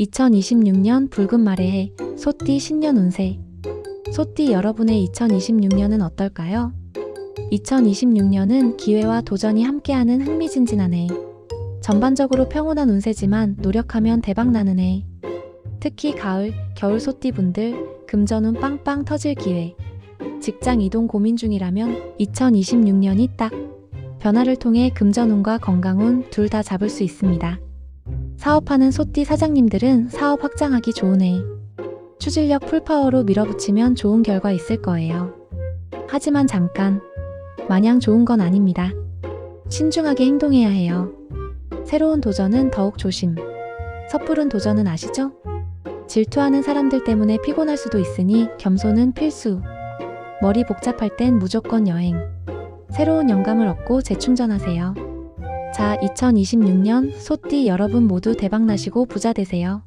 2026년 붉은 말의 해, 소띠 신년 운세. 소띠 여러분의 2026년은 어떨까요? 2026년은 기회와 도전이 함께하는 흥미진진한 해. 전반적으로 평온한 운세지만 노력하면 대박나는 해. 특히 가을, 겨울 소띠 분들, 금전운 빵빵 터질 기회. 직장 이동 고민 중이라면 2026년이 딱. 변화를 통해 금전운과 건강운 둘 다 잡을 수 있습니다. 사업하는 소띠 사장님들은 사업 확장하기 해. 추진력 풀파워로 밀어붙이면 좋은 결과 있을 거예요. 하지만 잠깐. 마냥 좋은 건 아닙니다. 신중하게 행동해야 해요. 새로운 도전은 더욱 조심. 섣부른 도전은 아시죠? 질투하는 사람들 때문에 피곤할 수도 있으니 겸손은 필수. 머리 복잡할 땐 무조건 여행. 새로운 영감을 얻고 재충전하세요. 자, 2026년 소띠 여러분 모두 대박나시고 부자 되세요.